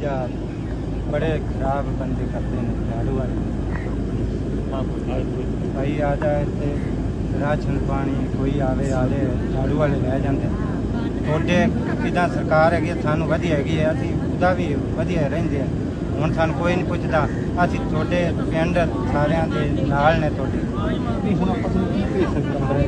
ਦੂਜਾ ਬੜੇ ਖਰਾਬ ਬੰਦੇ ਕਰਦੇ ਨੇ ਝਾੜੂ ਵਾਲੇ। ਭਾਈ ਆ ਜਾ ਇੱਥੇ ਰਾਸ਼ਨ ਪਾਣੀ ਕੋਈ ਆਵੇ ਆਲੇ ਝਾੜੂ ਵਾਲੇ ਲੈ ਜਾਂਦੇ। ਤੁਹਾਡੇ ਕਿਦਾਂ ਸਰਕਾਰ ਹੈਗੀ ਹੈ, ਸਾਨੂੰ ਵਧੀਆ ਹੈਗੀ ਹੈ ਅਸੀਂ ਉਹਦਾ ਵੀ ਵਧੀਆ ਰਹਿੰਦੇ ਆ। ਹੁਣ ਸਾਨੂੰ ਕੋਈ ਨਹੀਂ ਪੁੱਛਦਾ ਅਸੀਂ ਤੁਹਾਡੇ ਪਿੰਡ ਸਾਰਿਆਂ ਦੇ ਨਾਲ ਨੇ ਤੁਹਾਡੇ। ਹੁਣ ਆਪਾਂ ਤੁਹਾਨੂੰ ਕੀ ਭੇਜ ਸਕਦੇ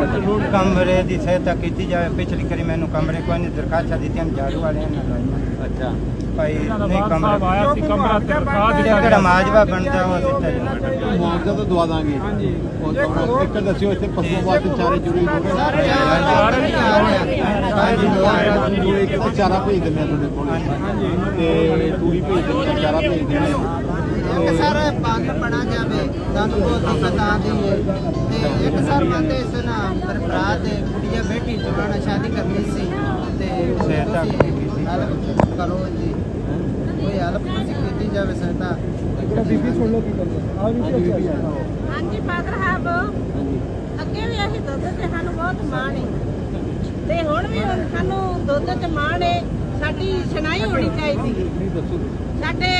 ਕਮਰੇ ਕਮਰੇ ਦੀ ਸਹਾਇਤਾ ਕੀਤੀ ਜਾਵੇ। ਪਿਛਲੀ ਕਰੀ ਮੈਨੂੰ ਕਮਰੇ ਕੋਈ ਨਹੀਂ ਦਰਖਾਸਤਾਂ ਦਿੱਤੀਆਂ ਝਾੜੂ ਵਾਲਿਆਂ ਨੇ ਲਾਈਆਂ। ਅੱਛਾ। ਭਾਈ ਨਹੀਂ ਕਮਰੇ ਆਇਆ ਸੀ ਕਮਰਾ ਤੇ ਰਖਾ ਜਿਹੜਾ ਕਿਹੜਾ ਮਾਜਵਾ ਬਣਦਾ ਉਹ ਦਿੱਤਾ ਜਾਵੇ ਮੁਆਵਜ਼ਾ ਤਾਂ ਦਵਾ ਦਾਂਗੇ। ਹਾਂਜੀ। ਇੱਕ ਦੱਸਿਓ ਇੱਥੇ ਪਸ਼ੂ ਵਾਸਤੇ ਚਾਰੇ ਜੁੜੀ ਹੋਏ ਇੱਕ ਤਾਂ ਚਾਰਾ ਭੇਜ ਦਿੰਦੇ ਆ ਤੁਹਾਡੇ ਕੋਲ। ਤੇ ਤੂੜੀ ਭੇਜ ਦਿੰਦੇ ਆ, ਚਾਰਾ ਭੇਜ ਦਿੰਦੇ ਆ। ਇੱਕ ਸਰ ਪੱਗ ਬਣਾ ਜਾਵੇ ਸਾਨੂੰ ਬਹੁਤ ਦਿੱਕਤ ਆਉਂਦੀ ਹੈ ਤੇ ਇੱਕ ਸਰ ਬੰਦੇ ਇਸ ਨਾ ਮੇਰੇ ਭਰਾ ਤੇ ਕੁੜੀਆ ਬੇਟੀ ਜਵਾਨ ਸ਼ਾਦੀ ਕਰਨੀ ਸੀ। ਤੇ ਸਹਾਇਤਾ ਕਰੋ ਜੀ। ਕੋਈ ਹੈਲਪ ਤੁਸੀਂ ਕੀਤੀ ਜਾਵੇ ਸਹਾਇਤਾ? ਬੀਬੀ ਸੁਣ ਲਓ ਕੀ ਕਹਿੰਦੇ ਆ ਬੀਬੀ ਹਾਂਜੀ ਫਾਦਰ ਸਾਹਿਬ। ਅੱਗੇ ਵੀ ਅਸੀਂ ਦੁੱਧ ਤੇ ਸਾਨੂੰ ਬਹੁਤ ਮਾਣ ਹੈ ਤੇ ਹੁਣ ਵੀ ਸਾਨੂੰ ਦੁੱਧ ਤੇ ਮਾਣ ਹੈ ਸਾਡੀ ਸੁਣਾਈ ਹੋਣੀ ਚਾਹੀਦੀ। ਸਾਡੇ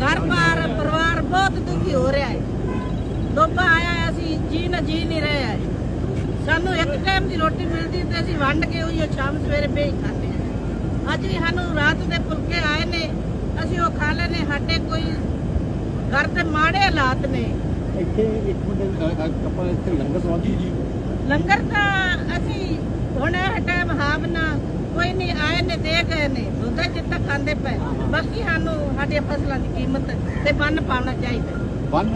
ਘਰ-ਬਾਰ ਪਰਿਵਾਰ ਬਹੁਤ ਦੁਖੀ ਹੋ ਰਿਹਾ ਹੈ। ਦੋਬਾ ਆਇਆ ਅਸੀਂ ਜੀ ਨਾ ਜੀ ਨਹੀਂ ਰਹੇ ਹੈ। ਸਾਨੂੰ ਇੱਕ ਟਾਈਮ ਦੀ ਰੋਟੀ ਮਿਲਦੀ ਤੇ ਅਸੀਂ ਵੰਡ ਕੇ ਉਹੀ ਸ਼ਾਮ ਸਵੇਰੇ ਭੇਜ ਖਾਂਦੇ ਹਾਂ। ਅੱਜ ਵੀ ਸਾਨੂੰ ਰਾਤ ਦੇ ਫੁਲਕੇ ਆਏ ਨੇ ਅਸੀਂ ਉਹ ਖਾ ਲੈਨੇ ਸਾਡੇ ਕੋਈ ਘਰ ਦੇ ਮਾੜੇ ਹਾਲਾਤ ਨੇ। ਇੱਥੇ ਇੱਕ ਮਿੰਟ ਆਪਾਂ ਇੱਥੇ ਲੰਗਰ ਸਵਾਦ ਜੀ ਲੰਗਰ ਤਾਂ ਅਸੀਂ ਹੁਣ ਇਹ ਟਾਈਮ ਹਾਵਨਾ ਕੋਈ ਨਹੀਂ ਆਏ ਨੇ ਦੇ ਗਏ ਨੇ। ਦੁੱਧ ਜਿੱਤਾ ਖਾਂਦੇ ਪਏ। ਬਾਕੀ ਸਾਨੂੰ ਸਾਡੀਆਂ ਫਸਲਾਂ ਦੀ ਕੀਮਤ ਤੇ ਬੰਨ ਪਾਉਣਾ ਚਾਹੀਦਾ। ਬੰਨ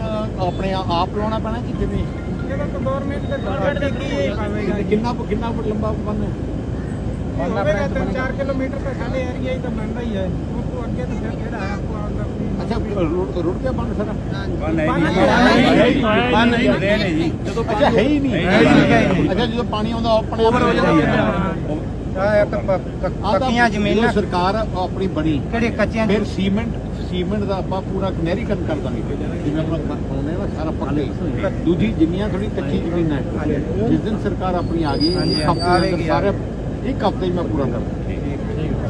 ਆਪਣੇ ਆਪ ਲਾਉਣਾ ਪੈਣਾ ਕਿ ਜਿਵੇਂ ਜਿਹੜਾ ਤਾਂ ਗਵਰਨਮੈਂਟ ਦੇ ਗਵਰਨਮੈਂਟ ਦੀ ਕੀ ਤੇ ਕਿੰਨਾ ਕਿੰਨਾ ਫੁੱਟ ਲੰਬਾ ਬੰਨ ਹੋਵੇਗਾ 3-4 ਕਿਲੋਮੀਟਰ ਤਾਂ ਸਾਡੇ ਏਰੀਆ ਹੀ ਤਾਂ ਬਣਦਾ ਹੀ ਹੈ। ਉਹ ਤੋਂ ਅੱਗੇ ਤਾਂ ਫਿਰ ਕਿਹੜਾ ਹੈ? ਆਪਕੋ ਆਉਂਦਾ ਅੱਛਾ ਰੁੜ ਰੁੜ ਗਿਆ ਬੰਨ ਸਾਰਾ ਬੰਨ ਨਹੀਂ। ਜਦੋਂ ਅੱਛਾ ਹੈ ਹੀ ਨਹੀਂ। ਨਹੀਂ। ਅੱਛਾ ਜਦੋਂ ਪਾਣੀ ਆਉਂਦਾ ਉਹ ਆਪਣੇ ਆਪ ਹੋ ਜਾਂਦਾ। ਆਹ ਇੱਕ ਪ- ਪ- ਪੱਕੀਆਂ ਜ਼ਮੀਨਾਂ। ਸਰਕਾਰ ਆਪਣੀ ਬਣੀ। ਕਿਹੜੇ ਕੱਚੀਆਂ ਫਿਰ ਸੀਮੈਂਟ ਸੀਮੈਂਟ ਦਾ ਆਪਾਂ ਪੂਰਾ ਨਹਿਰੀਕਰਨ ਕਰ ਦਾਂਗੇ। ਜਿਵੇਂ ਆਪਾਂ ਬਣਾਉਂਦੇ ਨਾ ਸਾਰਾ ਪੱਕੇ। ਦੂਜੀ ਜਿੰਨੀਆਂ ਥੋੜੀ ਕੱਚੀ ਜ਼ਮੀਨਾਂ ਹੈ। ਜਿਸ ਦਿਨ ਸਰਕਾਰ ਆਪਣੀ ਆ ਗਈ ਹਾਂਜੀ, ਇੱਕ ਹਫ਼ਤੇ ਦੇ ਆਵੇਗੀ, ਅੰਦਰ ਸਾਰੇ ਇੱਕ ਹਫ਼ਤੇ 'ਚ ਮੈਂ ਪੂਰਾ ਕਰ।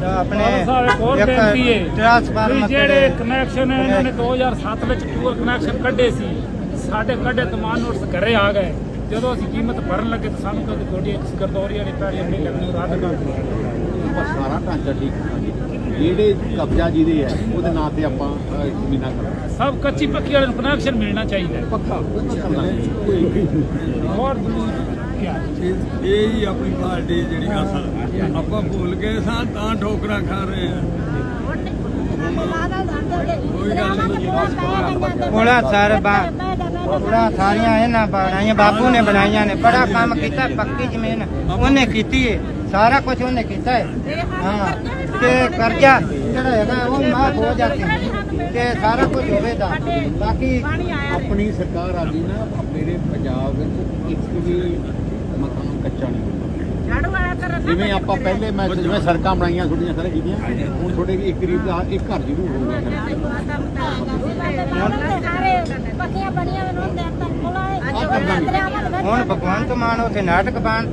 ਦਾਂ ਤਾਂ ਆਪਣੇ ਸਾਹਿਬ ਇੱਕ ਹੋਰ ਬੇਨਤੀ ਹੈ ਟ੍ਰਾਂਸਫਾਰਮਰ ਵੀ ਜਿਹੜੇ ਕਨੈਕਸ਼ਨ ਇਹਨਾਂ ਨੇ 2007 ਵਿੱਚ ਟੂਰ ਕਨੈਕਸ਼ਨ ਕੱਢੇ ਸੀ ਸਾਡੇ ਕੱਢੇ ਤਮਾਨ ਨੋਟਸ ਘਰੇ ਆ ਗਏ। ਜਦੋਂ ਅਸੀਂ ਕੀਮਤ ਭਰਨ ਲੱਗੇ ਤਾਂ ਸਾਨੂੰ ਕਹਿੰਦੇ ਤੁਹਾਡੀ ਇੱਕ ਗਰਦੌਰੀ ਵਾਲੀ ਪੈੜੀ ਆਪਣੀ ਲੱਗਣੀ ਰੱਦ ਕਰ ਦਿਓ ਆਪਾਂ ਸਾਰਾ ਢਾਂਚਾ ਠੀਕ ਕਰਾਂਗੇ। ਜਿਹੜੇ ਕਬਜ਼ਾ ਜਿਹਦੇ ਹੈ ਉਹਦੇ ਨਾਂ ਤੇ ਆਪਾਂ ਜ਼ਮੀਨਾਂ ਕਰਾਂਗੇ। ਸਭ ਕੱਚੀ ਪੱਕੀ ਵਾਲੇ ਨੂੰ ਕਨੈਕਸ਼ਨ ਮਿਲਣਾ ਚਾਹੀਦਾ ਹੈ। ਪੱਕਾ ਹੋਰ ਕੀ ਇਹ ਹੀ ਆਪਣੀ ਪਾਰਟੀ ਜਿਹੜੀ ਅਸਲ ਆਪਾਂ ਭੁੱਲ ਗਏ ਸਾਂ ਤਾਂ ਠੋਕਰਾਂ ਖਾ ਰਹੇ ਆ। ਕੋਲਾ ਸਰ ਬਾ ਕੋਲਾ ਸਾਰੀਆਂ ਇਹਨਾਂ ਬਣਾਈਆਂ ਬਾਪੂ ਨੇ ਬਣਾਈਆਂ ਨੇ ਬੜਾ ਕੰਮ ਕੀਤਾ ਪੱਕੀ ਜ਼ਮੀਨ ਉਹਨੇ ਕੀਤੀ ਹੈ ਸਾਰਾ ਕੁਝ ਉਹਨੇ ਕੀਤਾ ਹੈ ਹਾਂ ਤੇ ਕਰਜ਼ਾ ਜਿਹੜਾ ਹੈਗਾ ਉਹ ਮਾਫ ਹੋ ਜਾਂਦਾ ਤੇ ਸਾਰਾ ਕੁਝ ਹੋਵੇਗਾ ਬਾਕੀ ਆਪਣੀ ਸਰਕਾਰ ਆ ਗਈ ਨਾ ਮੇਰੇ ਪੰਜਾਬ ਵਿੱਚ ਇੱਕ ਵੀ ਮਕਾਨ ਕੱਚਾ ਨਹੀਂ ਜਿਵੇਂ ਆਪਾਂ ਪਹਿਲੇ ਮੈਂ ਜਿਵੇਂ ਸੜਕਾਂ ਬਣਾਈਆਂ ਥੋੜੀਆਂ ਸਾਰੇ ਕੀਤੀਆਂ ਹੁਣ ਤੁਹਾਡੇ ਇੱਕ ਗਰੀਬ ਦਾ ਇੱਕ ਘਰ ਜ਼ਰੂਰ ਹੋਊਗਾ ਪੱਕੀਆਂ ਬਣੀਆਂ ਨੂੰ ਦੇਤਾ ਹੁਣ ਭਗਵੰਤ ਮਾਨ ਉਥੇ ਨਾਟਕ ਬਣ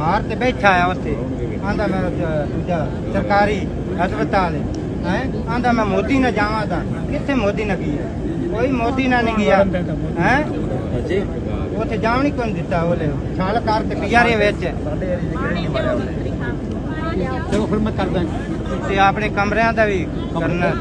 ਮਾਰ ਤੇ ਬੈਠਾ ਆ ਉੱਥੇ। ਆਂਦਾ ਮੈਂ ਦੂਜਾ ਸਰਕਾਰੀ ਹਸਪਤਾਲ ਹੈ। ਆਂਦਾ ਮੈਂ ਮੋਦੀ ਨਾਲ ਜਾਵਾਂ ਤਾਂ। ਕਿੱਥੇ ਮੋਦੀ ਨਾਲ ਗਿਆ ਕੋਈ ਮੋਦੀ ਨਾਲ ਨਹੀਂ ਗਿਆ। ਹੈ? ਜੀ ਉੱਥੇ ਜਾਣ ਨਹੀਂ ਕੋਈ ਦਿੱਤਾ ਉਹਲੇ? ਛਾਲ ਕਰ ਤੇ ਪਿਆਰੇ ਵਿੱਚ। ਚਲੋ ਫਿਰ ਮੈਂ ਕਰਦਾ। ਤੇ ਆਪਣੇ ਕਮਰਿਆਂ ਦਾ ਵੀ ਕਰਨਾ।